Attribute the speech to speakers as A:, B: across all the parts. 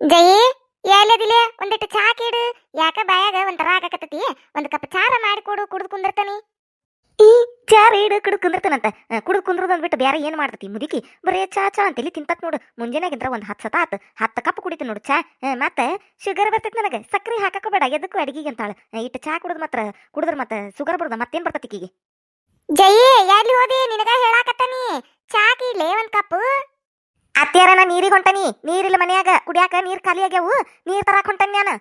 A: ಜಯಿ ಎಲ್ಲದಿಲ್ಲ ಒಂದಿಟ್ಟು ಚಾ ಕೇಡು. ಯಾಕ ಬಾಯಾಗ ಒಂಥರ ಆಗಾಕತ್ತತಿ ಒಂದ್ ಕಪ್ ಚಾರ ಮಾಡಿ ಕೊಡು ಕುಡ್ದು ಕುಂದಿರ್ತಾನಿ. ಈ ಚಾರ ಇಡು ಕುಡ್ದು ಕುಂದಿರ್ತಾನಂತ. ಕುಡ್ದು ಕುಂದ್ರದ ಅಂದ್ಬಿಟ್ಟು ಬೇರೆ ಏನ್ ಮಾಡ್ತತಿ ಮುದುಕಿ? ಬರೇ ಚಾ ಚಾ ಅಂತೇಳಿ ತಿಂತತ್ ನೋಡು. ಮುಂಜಾನೆಗಿಂದ್ರ ಒಂದ್ ಹತ್ತು ಸತ ಆತು ಹತ್ತು ಕಪ್ ಕುಡಿತು ನೋಡು ಚಾ. ಮತ್ತೆ ಶುಗರ್ ಬರ್ತೈತಿ ನನಗೆ. ಸಕ್ರಿ ಹಾಕಕೋಬೇಡ ಬೇಡ ಎದಕ್ಕೂ ಅಡಿಗೆಗೆ ಅಂತಾಳ. ಇಟ್ಟು ಚಾ ಕುಡಿದ್ ಮಾತ್ರ ಕುಡಿದ್ರ ಮತ್ತೆ ಶುಗರ್ ಬರ್ದ ಮತ್ತೇನ್ ಬರ್ತತಿ ಈಕಿಗೆ? ಜಯಿ ಎಲ್ಲಿ ಹೋದಿ ನಿನಗ ಹೇಳಾಕತ್ತಾನಿ. ಚಾ ಕೀಲೆ ಒಂದ್ ಕಪ್ ಅತ್ಯಾರ ನಾ ನೀರಿಗೆ ಹೊಂಟನಿ. ನೀರಿಲ್ಲ ಮನ್ಯಾಗ. ಕುಡಿಯಾಕ ನೀರ್ ಖಾಲಿ ಆಗ್ಯಾವು. ನೀರ್ ತರಾಕ್ ಹೊಂಟನಿ ನಾನು.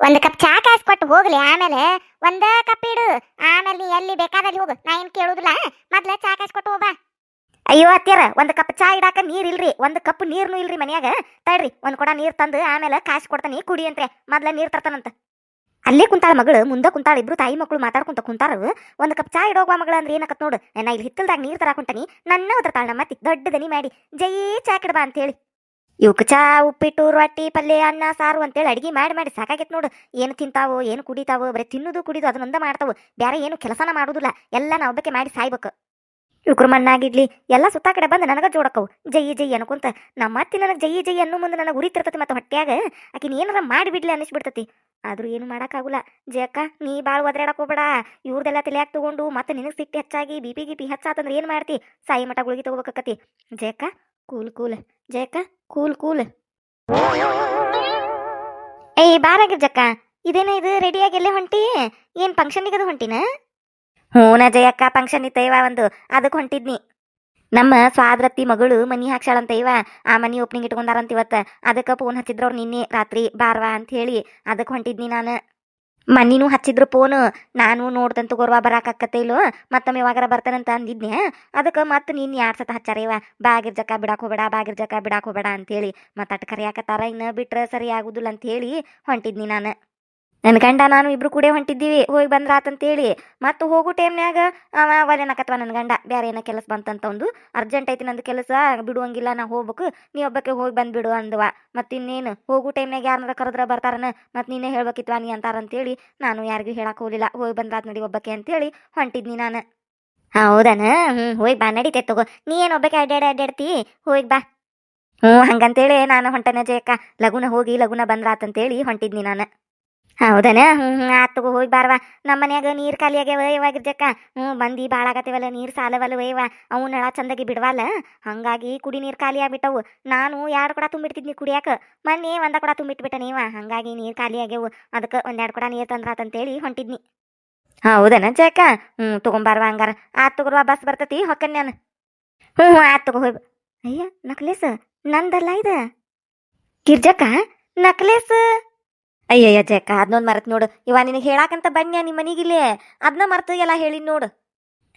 A: ಒಂದ್ ಕಪ್ ಚಾ ಕಾಯಿಸ್ಕೊಟ್ಟು ಹೋಗ್ಲಿ ಆಮೇಲೆ ಒಂದ ಕಪ್ ಇಡು. ಆಮೇಲೆ ನೀ ಎಲ್ಲಿ ಬೇಕಾದಲ್ಲಿ ಹೋಗು. ನಾ ಏನ್ ಕೇಳುದಿಲ್ಲ. ಮೊದ್ಲ ಚಾ ಕಾಯಿಸ್ಕೊಟ್ಟು ಹೋಗ ಅಯ್ಯೋ ಅತ್ಯಾರ ಒಂದ್ ಕಪ್ ಚಾ ಇಡಾಕ ನೀರ್ ಇಲ್ರಿ. ಒಂದ್ ಕಪ್ ನೀರ್ನು ಇಲ್ರಿ ಮನ್ಯಾಗ. ತಡ್ರಿ, ಒಂದ್ ಕೊಡ ನೀರ್ ತಂದು ಆಮೇಲೆ ಕಾಯಿಸಿ ಕೊಡ್ತಾನಿ ಕುಡಿ ಅಂತ್ರೆ. ಮೊದ್ಲ ನೀರ್ ತರ್ತಾನಂತ. ಅಲ್ಲೇ ಕುಂತಾಳ ಮಗಳು, ಮುಂದೆ ಕುಂತಾಳ ಇಬ್ರು ತಾಯಿ ಮಕ್ಕಳು ಮಾತಾಡ್ಕೊಂತ ಕುಂತಾರ ಒಂದ್ ಕಪ್ ಚಾ ಇಡೋಗ ಮಗಳ ಅಂದ್ರೆ ಏನಕತ್ ನೋಡು. ನಾ ಇಲ್ಲಿ ಹಿತ್ತಲ್ದಾಗ ನೀರ್ ತರ ಕುಂಟನಿ ನನ್ನ ಒದರ್ತಾಳ ನಮ್ಮ ಮತ್ತೆ ದೊಡ್ಡ ದನಿ ಮಾಡಿ, ಜೈ ಚಾ ಬಾ ಅಂತ ಹೇಳಿ ಇವಕ್ ಚಾ, ಉಪ್ಪಿಟ್ಟು, ರೊಟ್ಟಿ, ಪಲ್ಯ, ಅನ್ನ, ಸಾರು ಅಂತೇಳಿ ಅಡಿಗೆ ಮಾಡಿ ಮಾಡಿ ಸಾಕಾಗೈತ್ ನೋಡು. ಏನು ತಿಂತಾವೋ, ಏನು ಕುಡಿತಾವೋ, ಬರೀ ತಿನ್ನುದು ಕುಡಿದು ಅದನ್ನೊಂದ ಮಾಡ್ತಾವ. ಬೇರೆ ಏನು ಕೆಲಸನ ಮಾಡುದಿಲ್ಲ. ಎಲ್ಲ ನಾ ಒಬ್ಬಕ್ಕೆ ಮಾಡಿ ಸಾಯ್ಬೇಕು. ಮಣ್ಣಾಗಿಡ್ಲಿ ಎಲ್ಲ ಸುತ್ತ ಕಡೆ ಬಂದು ನನಗ ಜೋಡಕವು ಜೈ ಜೈ ಅನ್ಕೊಂತ ನಮ್ಮ ಅತ್ತಿ ನನಗೆ ಜೈ ಜೈ ಅನ್ನೋ ಮುಂದೆ ನನಗೆ ಉರಿತಿರ್ತತಿ ಮತ್ತೆ ಹೊಟ್ಯಾಗ, ಆಕಿನ ಏನಾರ ಮಾಡಿಬಿಡ್ಲಿ ಅನಿಸ್ಬಿಡ್ತತಿ ಆದ್ರೂ ಏನು ಮಾಡೋಕ್ಕಾಗಲ್ಲ. ಜಯಕ್ಕ ನೀ ಭಾಳ ಒದ್ರಾಡಕ್ ಹೋಗ್ಬೇಡ. ತಲೆ ತಲೆಯಾಗ ತಗೊಂಡು ಮತ್ತೆ ನಿನಗೆ ಸಿಟ್ಟು ಹೆಚ್ಚಾಗಿ, ಬಿ ಪಿ ಗಿ ಪಿ ಹೆಚ್ಚಾತಂದ್ರೆ ಏನು ಮಾಡ್ತಿ? ಸಾಯಿ ಮಠ ಗುಳಿಗೆ ತಗೋಬೇಕತಿ ಜಯಕ್ಕ cool cool. Jayakka cool cool. ಏಯ್, ಬಾರಾಗಿರ್ ಜಕ್ಕ ಇದೇನ ಇದು, ರೆಡಿಯಾಗಿ ಎಲ್ಲೇ ಹೊಂಟಿ? ಏನ್ ಫಂಕ್ಷನ್ಗೆ ಅದು ಹೊಂಟಿನ? ಹೂನ ಜಯಕ್ಕ ಫಂಕ್ಷನ್ ಇತ್ತೈವಾ ಒಂದು. ಅದಕ್ಕೆ ಹೊಂಟಿದ್ನಿ. ನಮ್ಮ ಸ್ವಾದ್ರತಿ ಮಗಳು ಮನಿ ಹಾಕ್ಸಾಳಂತ ಇವ. ಆ ಮನಿ ಓಪನಿಂಗ್ ಇಟ್ಕೊಂಡಾರಂತ ಇವತ್ತು. ಅದಕ್ಕೆ ಫೋನ್ ಹಚ್ಚಿದ್ರವ್ರು ನಿನ್ನೆ ರಾತ್ರಿ ಬಾರ್ವಾ ಅಂತ ಹೇಳಿ ಅದಕ್ಕೆ ಹೊಂಟಿದ್ನಿ ನಾನು. ಮನಿನೂ ಹಚ್ಚಿದ್ರು ಫೋನ್ ನಾನು ನೋಡ್ದಂತ ಗೊರ್ವಾ ಬರಾಕತ್ತೆ ಇಲ್ಲೋ. ಮತ್ತೊಮ್ಮೆ ಯಾವಾಗಾರ ಬರ್ತಾನಂತ ಅಂದಿದ್ನೆ ಅದಕ್ಕೆ ಮತ್ತೆ ನೀನು ಯಾರು ಸತ ಹಚ್ಚಾರ ಇವ? ಬಾಗಿರ್ ಜಕ್ಕ ಬಿಡಾಕ್ ಹೋಗಬೇಡ, ಬಾಗಿರ್ ಜಕ್ಕ ಬಿಡಾಕ್ ಹೋಗ್ಬೇಡ ಅಂತೇಳಿ ಮತ್ತೆ ಅಟ್ ಕರಿಯಾಕತ್ತಾರ. ಇನ್ನು ಬಿಟ್ರೆ ಸರಿ ಆಗುದಿಲ್ಲ ಅಂತ ಹೇಳಿ ಹೊಂಟಿದ್ನಿ ನಾನು. ನನ್ನ ಗಂಡ, ನಾನು ಇಬ್ರು ಕೂಡ ಹೊಂಟಿದ್ದೀವಿ. ಹೋಗಿ ಬಂದ್ರಾತಂತೇಳಿ. ಮತ್ತೆ ಹೋಗೋ ಟೈಮ್ನ್ಯಾಗ ಅವ ಅವಲೇನಕತ್ವ ನನ್ನ ಗಂಡ. ಬೇರೆ ಏನೋ ಕೆಲಸ ಬಂತಂತ ಒಂದು ಅರ್ಜೆಂಟ್ ಐತಿ ನಂದು ಕೆಲಸ, ಬಿಡುವಂಗಿಲ್ಲ ನಾ ಹೋಗ್ಬೇಕು. ನೀ ಒಬ್ಬಕ್ಕೆ ಹೋಗಿ ಬಂದ್ಬಿಡು ಅಂದವ. ಮತ್ತಿನ್ನೇನು ಹೋಗೋ ಟೈಮ್ನಾಗ ಯಾರನ್ನ ಕರೆದ್ರ ಬರ್ತಾರನ? ಮತ್ತೆ ನೀನೇ ಹೇಳ್ಬೇಕಿತ್ವಾ ನೀ ಅಂತಾರಂತೇಳಿ ನಾನು ಯಾರಿಗೂ ಹೇಳಕ್ ಹೋಗಲಿಲ್ಲ. ಹೋಗಿ ಬಂದ್ರಾತ್ ನಡಿ ಒಬ್ಬಕ್ಕೆ ಅಂತೇಳಿ ಹೊಂಟಿದ್ನಿ ನಾನು. ಹೌದನ? ಹ್ಞೂ ಹೋಗಿ ಬಾ, ನಡೀತೆ ತಗೋ. ನೀ ಏನು ಒಬ್ಬಕ್ಕೆ ಅಡ್ಡಾಡಿ ಅಡ್ಡಾಡ್ತಿ ಹೋಗಿ ಬಾ. ಹ್ಞೂ ಹಂಗಂತೇಳಿ ನಾನು ಹೊಂಟನೆ ಜಯಕ್ಕ. ಲಗುನ ಹೋಗಿ ಲಗುನ ಬಂದ್ರಾತಂತೇಳಿ ಹೊಂಟಿದ್ನಿ ನಾನು. ಹೌದನ? ಹ್ಞೂ ಹ್ಞೂ ಆತು ತಗೋ ಹೋಗಿ ಬಾರ್ವಾ ನಮ್ಮ ಮನ್ಯಾಗ ನೀರು ಖಾಲಿ ಆಗ್ಯಾವ ಇವಾಗಿರ್ಜಕ್ಕ ಜಕ್ಕ ಹ್ಞೂ ಬಂದು ಭಾಳ ಆಗತ್ತಿವಲ್ಲ ನೀರು ಸಾಲವಲ್ಲ ಒಯ್ಯವ ಅವು ನಳ ಚಂದಾಗಿ ಬಿಡವಲ್ಲ. ಹಂಗಾಗಿ ಕುಡಿ ನೀರು ಖಾಲಿ ಆಗ್ಬಿಟ್ಟವು. ನಾನು ಎರಡು ಕೊಡ ತುಂಬಿಡ್ತಿದ್ನಿ ಕುಡಿಯಾಕ. ಮೊನ್ನೆ ಒಂದ ಕೊಡ ತುಂಬಿಟ್ಬಿಟ್ಟ ನೀವ. ಹಂಗಾಗಿ ನೀರು ಖಾಲಿ ಆಗ್ಯಾವು. ಅದಕ್ಕೆ ಒಂದೆರಡು ಕೊಡ ನೀರು ತಂದ್ರಾತಂತೇಳಿ ಹೊಂಟಿದ್ನಿ. ಹೌದನ ಜಕ್ಕ? ಹ್ಞೂ ತೊಗೊಂಬಾರವ ಹಂಗಾರ. ಆತು ತಗೋರ್ವಾ ಬಸ್ ಬರ್ತತಿ ಹೊಕ್ಕನ್ ನಾನು. ಹ್ಞೂ ಹ್ಞೂ ಆತು ತಗೋ ಹೋಯ್ ಅಯ್ಯ ನಕ್ಲೇಸ್ ನಂದಲ್ಲ ಇದು? ಗಿರ್ಜಕ್ಕ ನಕ್ಲೇಸ್. ಅಯ್ಯಯ್ಯ ಜಕ್ಕ ಅದನ್ನೊಂದು ಮರತ್ ನೋಡು. ಇವ ನಿನಗೆ ಹೇಳಾಕಂತ ಬನ್ಯ ನಿಮ್ಮ ಮನಿಗಿಲ್ಲಿ. ಅದನ್ನ ಮರ್ತು ಎಲ್ಲ ಹೇಳಿ ನೋಡು.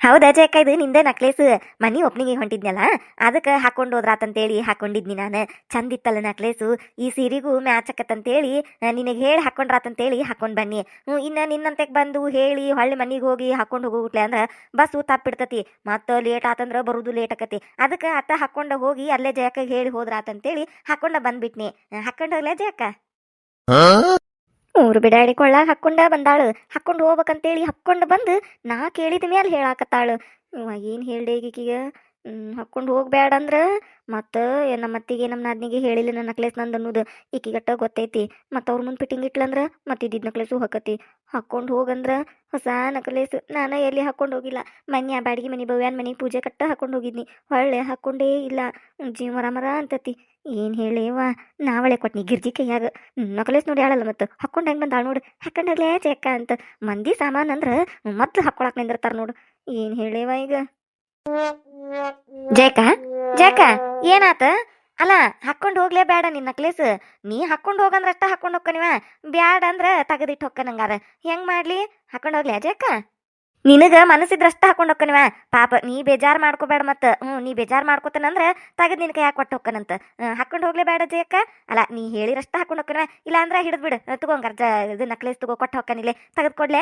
A: ಹೌದಾ ಜಕ್ಕ ಇದು ನಿಂದೆ ನಕ್ಲೇಸ್ ಮನಿ ಒಪ್ನಿಗೆ ಹೊಂಟಿದ್ನಲ್ಲ, ಅದಕ್ಕೆ ಹಾಕೊಂಡು ಹೋದ್ರಾತಂತೇಳಿ, ಹಾಕೊಂಡಿದ್ನಿ ನಾನು. ಚಂದಿತ್ತಲ್ಲ ನಕ್ಲೇಸು ಈ ಸೀರೆಗೂ ಮ್ಯಾಚ್ ಆಕತ್ತಂತೇಳಿ ನಿನಗೆ ಹೇಳಿ ಹಾಕೊಂಡ್ರಾತಂತೇಳಿ ಹಾಕೊಂಡು ಬನ್ನಿ. ಹ್ಞೂ ಇನ್ನು ನಿನ್ನಂತೆಗೆ ಬಂದು ಹೇಳಿ, ಹೊಳ್ಳಿ ಮನಿಗೆ ಹೋಗಿ ಹಾಕೊಂಡು ಹೋಗ್ಬಿಟ್ಲೆ ಅಂದ್ರೆ ಬಸ್ಸು ತಪ್ಪಿಡ್ತತಿ ಮತ್ತು ಲೇಟ್ ಆತಂದ್ರೆ ಬರೋದು ಲೇಟ್ ಆಕತಿ. ಅದಕ್ಕೆ ಅತ್ತ ಹಾಕೊಂಡು ಹೋಗಿ ಅಲ್ಲೇ ಜಯಕ್ಕ ಹೇಳಿ ಹೋದ್ರಾತಂತೇಳಿ ಹಾಕೊಂಡ ಬಂದ್ಬಿಟ್ನಿ. ಹಾಕೊಂಡು ಹೋಗ್ಲೇ ಜಯಕ್ಕ ಊರು ಬಿಡಾಡಿ ಕೊಳ್ಳ ಹಾಕೊಂಡ ಬಂದಾಳು. ಹಾಕೊಂಡು ಹೋಗ್ಬೇಕಂತೇಳಿ ಹಾಕೊಂಡು ಬಂದು ನಾ ಕೇಳಿದ ಮೇಲೆ ಹೇಳಾಕತ್ತಾಳು. ಏನ್ ಏನು ಹೇಳ್ದೆ ಈಗೀಗ ಹಾಕೊಂಡು ಹೋಗ್ಬೇಡ ಅಂದ್ರೆ ಮತ್ತ ನಮ್ಮ ಅತ್ತಿಗೆ ನಮ್ಮ ನಾದ್ನಿಗೆ ಹೇಳಿಲ್ಲ ನನ್ನ ನಕ್ಲೇಸ್ ನಂದು ಅನ್ನೋದು. ಈಕಿಗಟ್ಟ ಗೊತ್ತೈತಿ. ಮತ್ತ ಅವ್ರ ಮುಂದೆ ಫಿಟ್ಟಿಂಗ್ ಇಟ್ಲಂದ್ರ ಮತ್ತೆ ಇದ್ದಿದ್ ನಕ್ಲೇಸು ಹಾಕತಿ. ಹಾಕೊಂಡು ಹೋಗಂದ್ರ ಹೊಸ ನಕ್ಲೇಸ್ ನಾನು ಎಲ್ಲಿ ಹಾಕೊಂಡು ಹೋಗಿಲ್ಲ. ಮನ್ಯ ಬಾಡಿಗೆ ಮನೆ ಭವ್ಯಾನ್ ಮನೆ ಪೂಜೆ ಕಟ್ಟ ಹಾಕೊಂಡು ಹೋಗಿದ್ನಿ. ಹೊಳ್ಳೆ ಹಾಕೊಂಡೇ ಇಲ್ಲ. ಜೀವ ಮರ ಮರ ಅಂತತಿ. ಏನು ಹೇಳಿವ ನಾವಳೆ ಕೊಟ್ನಿ ಗಿರ್ಜಿ ಕೈಯಾಗ. ನಕಲೇಸ್ ನೋಡಿ ಆಳಲ್ಲ ಮತ್ತು. ಹಾಕೊಂಡು ಹೆಂಗೆ ಬಂದಾಳ ನೋಡು. ಹಾಕೊಂಡಾಗ್ಲೇ ಚೆಕ್ಕ ಅಂತ. ಮಂದಿ ಸಾಮಾನು ಅಂದ್ರೆ ಮೊದ್ಲು ಹಾಕೊಳಕ್ ನಿಂದಿರ್ತಾರ ನೋಡು. ಏನು ಹೇಳಿವ ಈಗ? ಜಯಕ ಜಯಕ ಏನಾತ? ಅಲ್ಲ ಹಾಕೊಂಡು ಹೋಗ್ಲೇ ಬೇಡ ನಿನ್ನ ನಕ್ಲೇಸ್. ನೀ ಹಾಕೊಂಡು ಹೋಗಂದ್ರೆ ಅಷ್ಟ ಹಾಕೊಂಡು ಹೋಗ್ಕನಿವ. ಬ್ಯಾಡ ಅಂದ್ರ ತೆಗೆದಿಟ್ಟು ಹೊಕ್ಕನಂಗಾರ ಹೆಂಗ್ ಮಾಡ್ಲಿ? ಹಾಕೊಂಡು ಹೋಗ್ಲಿ ಜಯಕ ನಿನಗ ಮನಸ್ಸಿದ್ರಷ್ಟ ಹಾಕೊಂಡು ಹೋಕ್ಕನಿವ ಪಾಪ ನೀ ಬೇಜಾರು ಮಾಡ್ಕೋಬೇಡ ಮತ್ತ. ಹ್ಞೂ ನೀ ಬೇಜಾರ್ ಮಾಡ್ಕೋತಾನಂದ್ರ ತಗದ್ ನಿನ್ ಯಾಕೆ ಕೊಟ್ಟು ಹೋಗ್ಕನಂತ. ಹಾಕೊಂಡು ಹೋಗ್ಲೇ ಬೇಡ ಜಯಕ್ಕ. ಅಲ್ಲ, ನೀ ಹೇಳಿರಷ್ಟ ಹಾಕೊಂಡು ಹೋಕ್ಕನಿವ ಇಲ್ಲ ಅಂದ್ರ ಹಿಡಿದು ಬಿಡು. ತಗೋಂಗಾರ ಜ, ಇದು ನಕ್ಲೇಸ್ ತಗೋ ಕೊಟ್ಟು ಹೋಗ್ಕನಿಲೆ ತೆಗೆದು ಕೊಡ್ಲೆ?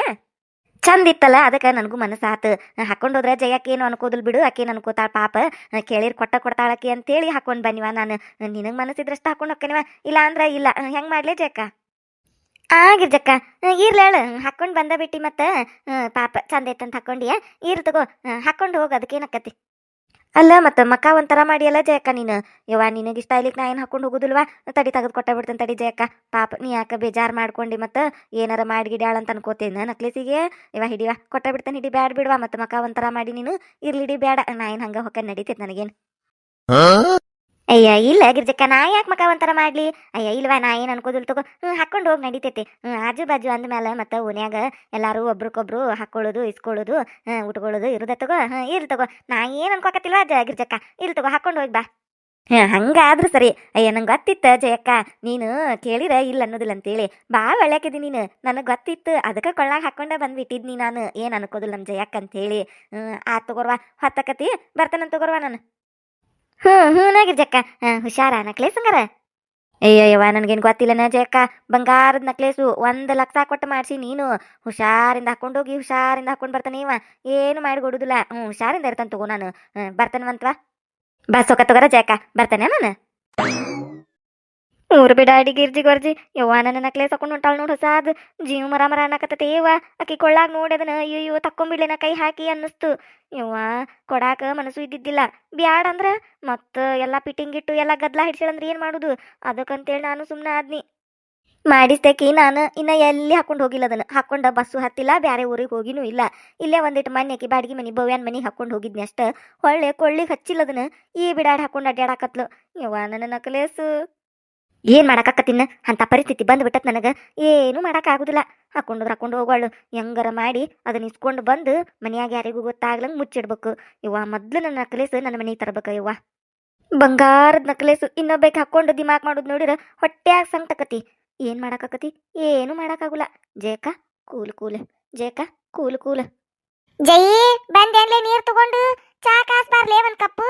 A: ಚಂದ ಇತ್ತಲ್ಲ, ಅದಕ್ಕೆ ನನಗೂ ಮನಸ್ಸಾತು. ಹಾಕೊಂಡು ಹೋದ್ರೆ ಜಯಕ್ಕೆ ಏನು ಅನ್ಕೋದಿಲ್ ಬಿಡು. ಆಕೇನು ಅನ್ಕೋತಾಳ ಪಾಪ. ಕೇಳಿರ್ ಕೊಟ್ಟ ಕೊಡ್ತಾಳಕಿ ಅಂತೇಳಿ ಹಾಕೊಂಡು ಬನ್ನಿವ ನಾನು. ನಿನಗೆ ಮನಸ್ಸಿದ್ರಷ್ಟ ಹಾಕೊಂಡು ಹೋಗ್ಕನಿವ ಇಲ್ಲ ಅಂದ್ರೆ ಇಲ್ಲ. ಹೆಂಗೆ ಮಾಡ್ಲಿ ಜಯಕ್ಕ? ಆಗಿರ್ಜಕ್ಕ. ಇರ್ಲಿ ಹೇಳು. ಹಾಕೊಂಡು ಬಂದ ಬಿಟ್ಟಿ ಮತ್ತೆ ಪಾಪ ಚಂದ ಐತಂತ ಹಾಕೊಂಡಿಯ? ಇರ್ ತಗೋ. ಹಾಕೊಂಡು ಹೋಗು ಅದಕ್ಕೇನಕ್ಕತಿ ಅಲ್ಲ, ಮತ್ತ ಮಕ್ಕ ಒಂಥರ ಮಾಡಿ ಅಲ್ಲ ಜಯಕ್ಕ ನೀನು. ಯವ್ವ, ನಿನಗೆ ಇಷ್ಟ ಇಲ್ಲಿಕ್ ನಾ ಏನು ಹಾಕೊಂಡು ಹೋಗುದಿಲ್ವಾ? ತಡಿ ತೆಗೆದು ಕೊಟ್ಟ ಬಿಡ್ತೇನೆ ತಡಿ ಜಯಕ್ಕ. ಪಾಪ, ನೀ ಯಾಕೆ ಬೇಜಾರು ಮಾಡ್ಕೊಂಡು ಮತ್ತೆ ಏನಾರ ಮಾಡಿ ಗಿಡ್ಯಾಳ ಅಂತ ಅನ್ಕೋತೇನೆ ನಕ್ಲಿಸಿಗೆ ಇವ ಹಿಡಿವ ಕೊಟ್ಟ ಬಿಡ್ತೇನೆ, ಹಿಡಿ ಬ್ಯಾಡ ಬಿಡ್ವಾ. ಮತ್ತೆ ಮಕ್ಕ ಒಂಥರ ಮಾಡಿ ನೀನು. ಇರ್ಲಿಡಿ ಬ್ಯಾಡ. ನಾ ಏನು ಹಂಗ ಹೊಕ್ಕ ನಡೀತೈತೆ ನನಗೇನು. ಅಯ್ಯ, ಇಲ್ಲ ಗಿರ್ಜಕ್ಕ, ನಾ ಯಾಕೆ ಮಕ ಒಂಥರ ಮಾಡ್ಲಿ? ಅಯ್ಯ, ಇಲ್ವಾ, ನಾ ಏನು ಅನ್ಕೋದಿಲ್ಲ ತಗೋ. ಹ್ಞೂ ಹಾಕೊಂಡು ಹೋಗಿ ನಡಿತೈತಿ. ಹ್ಞೂ ಆಜು ಬಾಜು ಅಂದ್ಮೇಲೆ ಮತ್ತೆ ಓನ್ಯಾಗ ಎಲ್ಲಾರು ಒಬ್ರಿಗೊಬ್ರು ಹಾಕೊಳ್ಳೋದು, ಇಸ್ಕೊಳ್ಳೋದು ಹ್ಞೂ ಉಟ್ಕೊಳ್ಳೋದು ಇರುದ ತಗೋ. ಹ್ಞೂ ಇರ್ಲಿ ತಗೋ. ನಾ ಏನು ಅನ್ಕೋಕತ್ತಿಲ್ವಾ ಜ ಗಿರ್ಜಕ್ಕ? ಇಲ್ಲಿ ತಗೋ, ಹಾಕೊಂಡು ಹೋಗಿ ಬಾ. ಹಾಂ ಹಂಗಾದ್ರೂ ಸರಿ. ಅಯ್ಯ, ನಂಗೆ ಗೊತ್ತಿತ್ತು ಜಯಕ್ಕ, ನೀನು ಕೇಳಿರ ಇಲ್ಲ ಅನ್ನೋದಿಲ್ಲ ಅಂತೇಳಿ ಭಾಳ ಒಳ್ಳೆಕಿದಿ ನೀನು. ನನಗೆ ಗೊತ್ತಿತ್ತು. ಅದಕ್ಕೆ ಕೊಳ್ಳಾಗ ಹಾಕೊಂಡೆ ಬಂದ್ಬಿಟ್ಟಿದ್ನಿ ನಾನು. ಏನು ಅನ್ಕೋದಿಲ್ಲ ನಮ್ಮ ಜಯಕ್ಕ ಅಂತೇಳಿ ಹ್ಞೂ ಆ ತಗೋರ್ವಾ, ಹೊತ್ತಕತಿ. ಬರ್ತಾನಂತ ತಗೋರ್ವಾ ನಾನು. ಹ್ಞೂ ಹ್ಞೂ ನಾಗಿರ್ಜಕ್ಕ ಹಾಂ, ಹುಷಾರ, ನಕ್ಲೇಸ್ ಹಂಗಾರ? ಅಯ್ಯಯ್ಯವ ನನಗೇನು ಗೊತ್ತಿಲ್ಲನ ಜಯಕ್ಕ ಬಂಗಾರದ ನಕ್ಲೇಸು ಒಂದು ಲಕ್ಷ ಕೊಟ್ಟು ಮಾಡಿಸಿ ನೀನು. ಹುಷಾರಿಂದ ಹಾಕೊಂಡೋಗಿ ಹುಷಾರಿಂದ ಹಾಕೊಂಡು ಬರ್ತಾನೆ ಇವ. ಏನು ಮಾಡಿ ಕೊಡುದಿಲ್ಲ ಹ್ಞೂ ಹುಷಾರಿಂದ ಇರ್ತಾನೆ ತಗೋ ನಾನು. ಹ್ಞೂ ಬರ್ತಾನವಂತವ ಬಸ್ ಹೋಗ ತಗೋರ ಜಯಕ್ಕ ಬರ್ತಾನೆ ನಾನು? ಊರು ಬಿಡ ಗಿರ್ಜಿ ಗರ್ಜಿ ಯವ್ವ ನನ್ನ ನಕ್ಲೇಸ್ ಹಾಕೊಂಡು ಹೊಂಟಾಳ ನೋಡು ಹೊಸಾದ್ ಜೀವ ಮರ ಮರ ಅನ್ನಕತ್ತೈತೆ ಯವ್ವ ಆಕಿ ಕೊಳ್ಳಾಗ ನೋಡಿ ಅದನ್ನ ಅಯ್ಯೋ ತಕ್ಕೊಂಬಿಡ್ಲಿನ ಕೈ ಹಾಕಿ ಅನ್ನಿಸ್ತು. ಯವ್ವ, ಕೊಡಾಕ ಮನಸ್ಸು ಇದ್ದಿದ್ದಿಲ್ಲ. ಬ್ಯಾಡ ಅಂದ್ರ ಮತ್ತ ಎಲ್ಲ ಪಿಟಿಂಗ್ ಇಟ್ಟು ಎಲ್ಲ ಗದ್ಲ ಹಿಡ್ಸಿಳಂದ್ರೆ ಏನು ಮಾಡುದು? ಅದಕ್ಕಂತೇಳಿ ನಾನು ಸುಮ್ಮನೆ ಆದ್ನಿ. ಮಾಡಿಸ್ತೇಕಿ ನಾನು. ಇನ್ನ ಎಲ್ಲಿ ಹಾಕೊಂಡು ಹೋಗಿಲ್ಲ ಅದನ್ನ. ಹಾಕೊಂಡ ಬಸ್ಸು ಹತ್ತಿಲ್ಲ, ಬ್ಯಾರೆ ಊರಿಗೆ ಹೋಗಿನೂ ಇಲ್ಲ. ಇಲ್ಲೇ ಒಂದಿಟ್ಟು ಮನೆ ಆಕಿ ಬಾಡಿಗೆ ಮನಿ, ಬವ್ಯಾನ್ ಮನಿ ಹಾಕೊಂಡು ಹೋಗಿದ್ನಿ ಅಷ್ಟ. ಹೊಳ್ಳೆ ಕೊಳ್ಳಿಗೆ ಹಚ್ಚಿಲ್ಲ ಅದನ್ನ. ಈ ಬಿಡಾಡ್ ಹಾಕೊಂಡು ಅಡ್ಡಾಡಕತ್ಲು ಯವ್ವ ನನ್ನ ನಕಲೇಸು ಏನ್ ಮಾಡಾಕತ್ತಿನ ಅಂತ ಪರಿಸ್ಥಿತಿ ಬಂದ್ಬಿಟ್ಟತ್ ನನಗ. ಏನು ಆಗುದಿಲ್ಲ ಹಾಕೊಂಡು ಹಾಕೊಂಡು ಹೋಗೋಳು ಹೆಂಗಾರ ಮಾಡಿ ಅದನ್ನ ಇಸ್ಕೊಂಡು ಬಂದು ಮನ್ಯಾಗ ಯಾರಿಗೂ ಗೊತ್ತಾಗ್ಲಂಗ್ ಮುಚ್ಚಿಡ್ಬೇಕು. ಇವ್ವ ಮೊದ್ಲು ನನ್ನ ನಕ್ಲೇಸ್ ನನ್ನ ಮನೆಗೆ ತರ್ಬೇಕ ಇವ್ವ ಬಂಗಾರದ ನಕಲೇಸು ಇನ್ನೊಬ್ಬಕ್ಕೆ ಹಾಕೊಂಡು ದಿಮಾಕ್ ಮಾಡೋದು ನೋಡಿರ ಹೊಟ್ಟೆಯಾಗ ಸಂಕತಿ ಏನ್ ಮಾಡಾಕತ್ತಿ ಏನು ಮಾಡಕ್ಕಾಗುಲ್ಲ. ಜಯಕ ಕೂಲ್ ಕೂಲ್. ಜಯಕ cool cool. ಜೈ ಬಂದೇನ್ಲೆ ನೀರ್ ತಗೊಂಡು? ಚಾ ಕಾಸ್ ಬಾರ್ಲೇ ಒಂದ್ ಕಪ್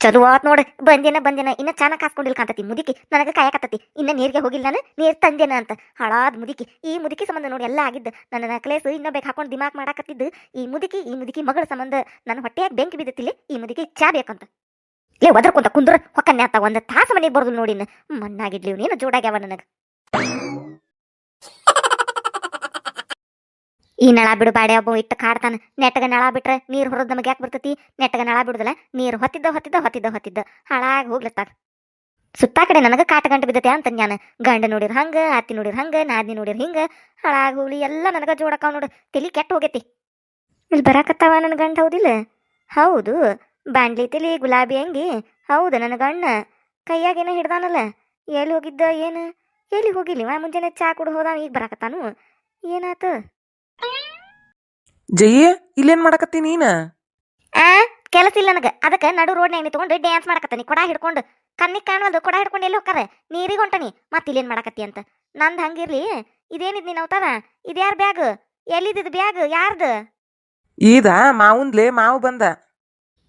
A: ಚಲೋ ಆತ್ ನೋಡ. ಬಂದೇನ ಬಂದೇನ. ಇನ್ನ ಚಾನ ಕಾಸ್ಕೊಂಡಿಲ್ ಕಾಂತತಿ. ಮುದುಕಿ ನನಗೆ ಕಾಯಕತ್ತತಿ. ಇನ್ನ ನೀರ್ಗೆ ಹೋಗಿಲ್ಲ ನಾನು, ನೀರ್ ತಂದೇನ ಅಂತ. ಹಳಾದ್ ಮುದುಕಿ. ಈ ಮುದುಕಿ ಸಂಬಂಧ ನೋಡಿ ಎಲ್ಲ ಆಗಿದ್ದು. ನನ್ನ ನಕ್ಲೇಸ್ ಇನ್ನೊಬ್ಬ ಹಾಕೊಂಡು ದಿಮಾಕ್ ಮಾಡಾಕತ್ತಿದ್ದು. ಈ ಮುದುಕಿ ಈ ಮುದುಕಿ ಮಗಳ ಸಂಬಂಧ ನನ್ನ ಹೊಟ್ಟೆಯಾಗ ಬೆಂಕಿ ಬಿದ್ದತಿಲ್ಲ. ಈ ಮುದುಕಿ ಚಾ ಬೇಕಂತ. ಲೇ, ಒದರ್ಕೊಂತ ಕುಂದ್ರ ಹೊಕ್ಕನ್ಯಾತ ಒಂದ್ ತಾಸ ಮನೆಗೆ ಬರ್ದು ನೋಡಿನ ಮಣ್ಣಾಗಿಡ್ಲಿ ನೀನು ಜೋಡಾಗ್ಯಾವ ನನಗ. ಈ ನಳ ಬಿಡು ಬಾಡೆ ಒಬ್ಬ ಇಟ್ಟು ಕಾಡ್ತಾನ. ನೆಟ್ಟಗ ನಳ ಬಿಟ್ರೆ ನೀರು ಹೊರದ್ ನಮಗೆ ಯಾಕೆ ಬರ್ತೈತಿ? ನೆಟ್ಟಗ ನಳ ಬಿಡುದಲ್ಲ. ನೀರು ಹೊತ್ತಿದ್ದ ಹೊತ್ತಿದ್ದ ಹೊತ್ತಿದ್ದ ಹೊತ್ತಿದ್ದ. ಹಾಳಾಗಿ ಹೋಗ್ಲತ್ತಾಗ ಸುತ್ತಾ ಕಡೆ ನನಗೆ ಕಾಟ ಗಂಟು ಬಿದ್ದತೆ ಅಂತ ನಾನು ಗಂಡ ನೋಡಿರ್ ಹಂಗ ಅತ್ತಿ ನೋಡಿರ್ ಹಂಗ, ನಾದ್ನಿ ನೋಡಿರ್ ಹಿಂಗ. ಹಾಳಾಗಿ ಹೋಗ್ಲಿ, ಎಲ್ಲ ನನಗೆ ಜೋಡಕ್ಕಾವ್ ನೋಡು. ತಲಿ ಕೆಟ್ಟ ಹೋಗೈತಿ. ಇಲ್ಲಿ ಬರಾಕತ್ತಾವ ನನ್ನ ಗಂಡ, ಹೌದಿಲ್ಲ? ಹೌದು. ಬಾಂಡ್ಲಿ ತಲಿ, ಗುಲಾಬಿ ಅಂಗಿ. ಹೌದು ನನ್ನ ಗಂಡ. ಕೈಯಾಗೇನೋ ಹಿಡ್ದಾನಲ್ಲ. ಎಲ್ಲಿ ಹೋಗಿದ್ದ, ಏನು? ಎಲ್ಲಿ ಹೋಗಿಲ್ಲ? ಮುಂಜಾನೆ ಚಾ ಕುಡ್ದು ಹೋದ ಈಗ ಬರಾಕತ್ತಾನು. ಏನಾತ?
B: ಜಯಿ ಇಲ್ಲೇನ್ ಮಾಡಕತ್ತಿ ನೀನ?
A: ಆ ಕೆಲಸ ಇಲ್ಲ ನನಗೆ. ಅದಕ್ಕೆ ನಡು ರೋಡ್ನ್ಯಾಗ ನಿಂತ್ಕೊಂಡು ಡ್ಯಾನ್ಸ್ ಮಾಡಕತ್ತೀನಿ ಕೊಡ ಹಿಡ್ಕೊಂಡು. ಕಣ್ಣಿಗೆ ಕಾಣವಲ್ದು ಕೊಡ ಹಿಡ್ಕೊಂಡು ಎಲ್ಲಿ ಹೋಗ್ತಾರೆ ನೀರಿಗೆ ಹೊಂಟನಿ ಮತ್ತೆ ಇಲ್ಲೇನ್ ಮಾಡಕತ್ತಿ ಅಂತ. ನಂದು ಹಂಗಿರ್ಲಿ. ಇದೇನಿದ್ ನೀನು ಅವತಾರ? ಇದ್ಯಾರ ಬ್ಯಾಗ್? ಎಲ್ಲಿದ್ದು ಬ್ಯಾಗ್? ಯಾರ್ದು?
B: ಈದ ಮಾವುಂದ್ಲೆ ಮಾವು ಬಂದ.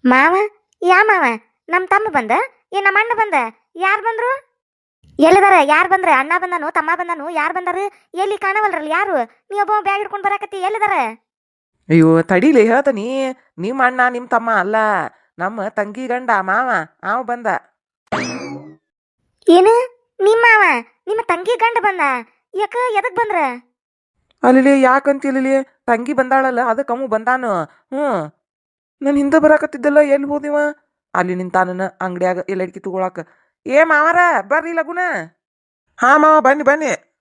A: ಮಾವ? ಯಾ ಮಾವ? ನಮ್ಮ ತಮ್ಮ ಬಂದ? ಏ ನಮ್ಮ ಅಣ್ಣ ಬಂದ? ಯಾರು ಬಂದ್ರು? ಎಲ್ಲಿದಾರ? ಯಾರು ಬಂದ್ರ? ಅಣ್ಣ ಬಂದನು ತಮ್ಮ ಬಂದನು ಯಾರು ಬಂದಾರು? ಎಲ್ಲಿ ಕಾಣವಲ್ರಲ್ಲ ಯಾರು? ನೀ ಒಬ್ಬ ಬ್ಯಾಗ್ ಹಿಡ್ಕೊಂಡು ಬರಾಕತ್ತಿ ಎಲ್ಲಿದಾರ?
B: ಅಯ್ಯೋ ತಡಿಲಿ ಹೇಳ್ತೀನಿ. ನಿಮ್ಮ ಅಣ್ಣ ನಿಮ್ಮ ತಮ್ಮ ಅಲ್ಲ. ನಮ್ಮ ತಂಗಿ ಗಂಡ ಮಾವ ಅವ್ ಬಂದ.
A: ಏನು? ನಿಮ್ಮ ಮಾವ? ನಿಮ್ಮ ತಂಗಿ ಗಂಡ ಬಂದ? ಯಾಕ ಎದಕ್ ಬಂದ್ರ?
B: ಅಲ್ಲಿ ಯಾಕಂತಿಲ್ಲಿ ತಂಗಿ ಬಂದಾಳಲ್ಲ ಅದಕ್ಕೆ ಅವು ಬಂದಾನು. ಹ್ಞೂ ನಾನು ಹಿಂದೆ ಬರಾಕತ್ತಿದ್ದಲ್ಲ ಎಲ್ಲಿ ಹೋದಿವ? ಅಲ್ಲಿ ನಿಂತಾನ ಎಲ್ಲ ಎಲ್ಲಡ್ಕಿ ತಗೊಳಕ. ಏ ಮಾವರ ಬರ್ರಿ ಲಗುನ. ಹಾ ಮಾವ ಬನ್ನಿ ಬನ್ನಿ.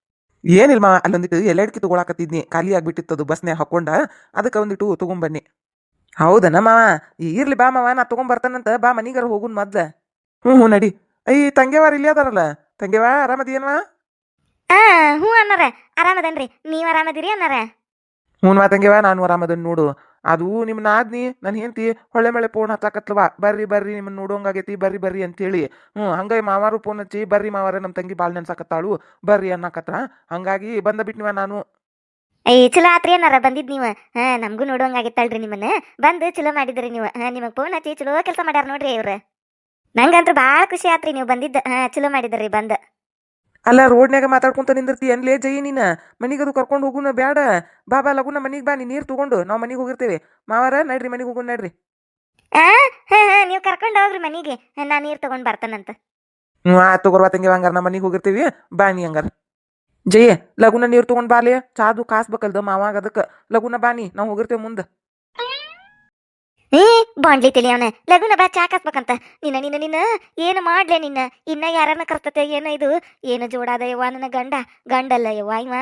B: ಏನಿಲ್ಲ ಮಾವ ಅಲ್ಲೊಂದಿಟ್ಟು ಎಲ್ಲಡ್ಕಿ ತಗೊಳಕತ್ತಿದ್ನಿ ಖಾಲಿ ಅದು ಬಸ್ನೇ ಹಾಕೊಂಡ ಅದಕ್ಕೆ ಒಂದಿಟ್ಟು ತಗೊಂಬನ್ನಿ ಹೌದನ ಮಾವ? ಇರ್ಲಿ ಬಾ ಮಾವ ನಾ ತಗೊಂಬರ್ತಾನಂತ ಬಾ ಮನಿಗಾರ ಹೋಗುನ್ ಮೊದ್ಲ. ಹ್ಞೂ ಹ್ಞೂ ನಡಿ. ಐ ತಂಗ್ಯವಾರ ಇಲ್ಲಿ ಅದಾರಲ್ಲ? ತಂಗ್ಯವ ಆರಾಮದಿಯನ್ವಾ
A: ಆ ಹ್ಞೂ ಅನ್ನಾರ. ಆರಾಮದನ್ರಿ ನೀವು ಆರಾಮದಿರಿ ಅನ್ನಾರ.
B: ಹ್ಞೂ ಮಾ ತಂಗ್ಯವ ನಾನು ಆರಾಮದನ್ ನೋಡು. ಅದು ನಿಮ್ಮ ನಾದ್ನಿ ನನ್ನ ಹೆಂಡತಿ ಹೊಳೆ ಮಳೆ ಫೋನ್ ಹಚ್ಚಾಕತ್ಲವ ಬರ್ರಿ ಬರ್ರಿ ನಿಮ್ಮನ್ನ ನೋಡೋಂಗಾಗೈತಿ, ಬರ್ರಿ ಬರ್ರಿ ಅಂತೇಳಿ. ಹ್ಞೂ ಹಂಗಾಗಿ ಮಾವಾರು ಫೋನ್ ಹಚ್ಚಿ, ಬರ್ರಿ ಮಾವಾರ ನಮ್ಮ ತಂಗಿ ಬಾಳ್ ನೆನ್ಸಾಕತ್ತಾಳು. ಬರ್ರಿ ಅನ್ನಕತ್ರ. ಹಂಗಾಗಿ ಬಂದ ಬಿಟ್ನಿವ ನಾನು.
A: ಏ, ಚಲೋ ಆತ್ರಿ ಏನಾರ ಬಂದಿದ್ ನೀವು. ಹಾ, ನಮಗೂ ನೋಡುವಂಗಾಗಿತ್ತಲ್ರಿ ನಿಮ್ಮನ್ನ. ಬಂದು ಚಲೋ ಮಾಡಿದ್ರಿ ನೀವು. ಹಾ, ನಿಮಗೆ ಫೋನ್ ಹಚ್ಚಿ ಚಲೋ ಕೆಲಸ ಮಾಡ್ಯಾರ ನೋಡ್ರಿ ಇವ್ರ. ನಂಗಂತೂ ಭಾಳ ಖುಷಿ ಆತ್ರಿ ನೀವು ಬಂದಿದ್ದ. ಹಾ, ಚಲೋ ಮಾಡಿದ್ರಿ ಬಂದ.
B: ಅಲ್ಲ ರೋಡ್ನ್ಯಾಗ ಮಾತಾಡ್ಕೊಂತ ನಿಂದಿರ್ತಿ. ಏನ್ಲೇ ಜಯಿ ನೀನ? ಮನಿಗದು ಕರ್ಕೊಂಡು ಹೋಗುನ ಬ್ಯಾಡ. ಬಾ ಬಾ ಲಗುನ ಮನಿಗೆ ಬಾ ನೀ ನೀರು ತಗೊಂಡು. ನಾವು ಮನಿಗೆ ಹೋಗಿರ್ತೇವೆ. ಮಾವಾರ ನಡ್ರಿ ಮನಿಗೆ ಹೋಗುನ್ ನಡ್ರಿ.
A: ನೀವು ಕರ್ಕೊಂಡು ಹೋಗ್ರಿ ಮನಿಗೆ. ನಾ ನೀರು ತಗೊಂಡು ಬರ್ತಾನಂತ.
B: ಹ್ಞೂ ಆ ತಗೋರ್ವ ತಂಗಿ ಹಂಗಾರ. ನಮ್ಮ ಮನಿಗೆ ಹೋಗಿರ್ತೀವಿ. ಬಾ ನೀ ಹಂಗಾರ. ಜಯ ಲಗುನ ನೀರು ತಗೊಂಡ್ ಬಾಲೆ ಚಾದು ಕಾಸ್ಬೇಕಲ್ದ ಮಾವಾಗ ಅದಕ್ಕೆ ಲಗುನ ಬಾನಿ ನಾವು ಹೋಗಿರ್ತೇವೆ ಮುಂದೆ.
A: ಏ ಬಾಂಡ್ಲಿ ತಿಳಿ ಅವನ. ಲಗುನ ಬಾ ಚಾ ಕಾಸ್ಬೇಕಂತ ನಿನ್ನ ನಿನ್ನ ನಿನ್ನ. ಏನು ಮಾಡ್ಲೆ ನಿನ್ನ? ಇನ್ನ ಯಾರನ್ನ ಕರ್ತತೆ ಏನ ಇದು? ಏನು ಜೋಡಾದ ಯವ್ವ ನನ್ನ ಗಂಡ? ಗಂಡಲ್ಲ ಯವ್ವ ಇವ?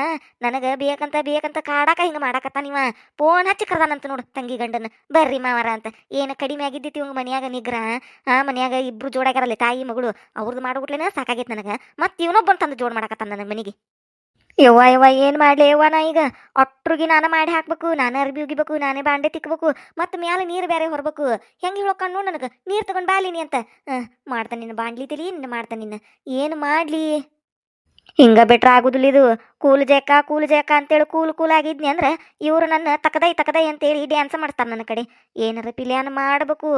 A: ನನಗ ಬೇಕಂತ ಬೇಕಂತ ಕಾಡಾಕ ಹಿಂಗ ಮಾಡಾಕತ್ತಾನ ಇವ. ಫೋನ್ ಹಚ್ಚಿ ಕರ್ದಾನಂತ ನೋಡು ತಂಗಿ ಗಂಡನ. ಬರ್ರಿ ಮಾವರ ಅಂತ. ಏನು ಕಡಿಮೆ ಆಗಿದ್ದಿತ್ತು ಇವಂಗ ಮನ್ಯಾಗ ನಿಗ್ರ? ಆ, ಮನ್ಯಾಗ ಇಬ್ರು ಜೋಡಾಗ್ಯಾರಲ್ಲ ತಾಯಿ ಮಗಳು. ಅವ್ರದ್ದು ಮಾಡ್ಬಿಟ್ಲೇನ ಸಾಕಾಗೈತೆ ನನಗ. ಮತ್ತೆ ಇವನೊಬ್ಬನ್ ತಂದು ಜೋಡ್ ಮಾಡಾಕತ್ತಾನ ನನ್ನ ಮನೆಗೆ. ಯವ್ವ ಯವ್ವ, ಏನು ಮಾಡಲಿ ಯವ್ವ ನಾ ಈಗ? ಅಟ್ರಿಗೆ ನಾನು ಮಾಡಿ ಹಾಕ್ಬೇಕು, ನಾನೇ ಅರ್ಬಿ ಉಗಿಬೇಕು, ನಾನೇ ಬಾಂಡೆ ತಿಕ್ಬೇಕು, ಮತ್ತು ಮ್ಯಾಲೆ ನೀರು ಬೇರೆ ಹೊರಬೇಕು. ಹೆಂಗೆ ಹೇಳ್ಕೊಂಡು ನೋಡು ನನಗೆ? ನೀರು ತಗೊಂಡು ಬಾಲಿನಿ ಅಂತ. ಮಾಡ್ತಾನೆ ನಿನ್ನ ಬಾಂಡ್ಲಿ ತಿಳಿ ನಿನ್ನ ಮಾಡ್ತಾನೆ ನಿನ್ನ. ಏನು ಮಾಡ್ಲಿ? ಹಿಂಗೆ ಬಿಟ್ರೆ ಆಗುದಿಲ್ಲ ಇದು. ಕೂಲ್ ಜೇಕ ಕೂಲ್ ಜೇಕ ಅಂತೇಳಿ ಕೂಲ್ ಕೂಲ್ ಆಗಿದ್ನಿ ಅಂದ್ರೆ ಇವರು ನನ್ನ ತಕದೈ ತಕದೈ ಅಂತೇಳಿ ಡ್ಯಾನ್ಸ್ ಮಾಡ್ತಾರೆ ನನ್ನ ಕಡೆ. ಏನಾರ ಪಿಲ್ಯಾನ ಮಾಡಬೇಕು.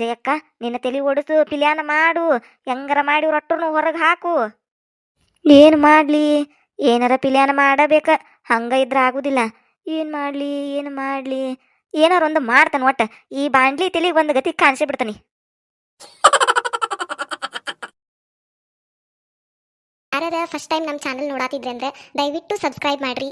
A: ಜಯಕ್ಕ, ನಿನ್ನ ತಲೆ ಓಡಿಸು ಪಿಲ್ಯಾನ ಮಾಡು. ಹೆಂಗಾರ ಮಾಡಿ ಇವ್ರ ಹೊರಗೆ ಹಾಕು. ಏನು ಮಾಡಲಿ? ಏನಾರ ಪಿಲ್ಯಾನ ಮಾಡಬೇಕ, ಹಂಗ ಇದ್ರ ಆಗುದಿಲ್ಲ. ಏನು ಮಾಡಲಿ ಏನು ಮಾಡಲಿ, ಏನಾರ ಒಂದು ಮಾಡ್ತಾನೆ ಒಟ್ಟ. ಈ ಬಾಂಡ್ಲಿ ತಲೆಗೆ ಒಂದು ಗತಿ ಕಾಣಿಸಿ ಬಿಡ್ತಾನೆ.
C: ಯಾರ್ಯಾರ ಫಸ್ಟ್ ಟೈಮ್ ನಮ್ಮ ಚಾನಲ್ ನೋಡಾತಿದ್ರೆ ಅಂದ್ರೆ ದಯವಿಟ್ಟು ಸಬ್ಸ್ಕ್ರೈಬ್ ಮಾಡ್ರಿ.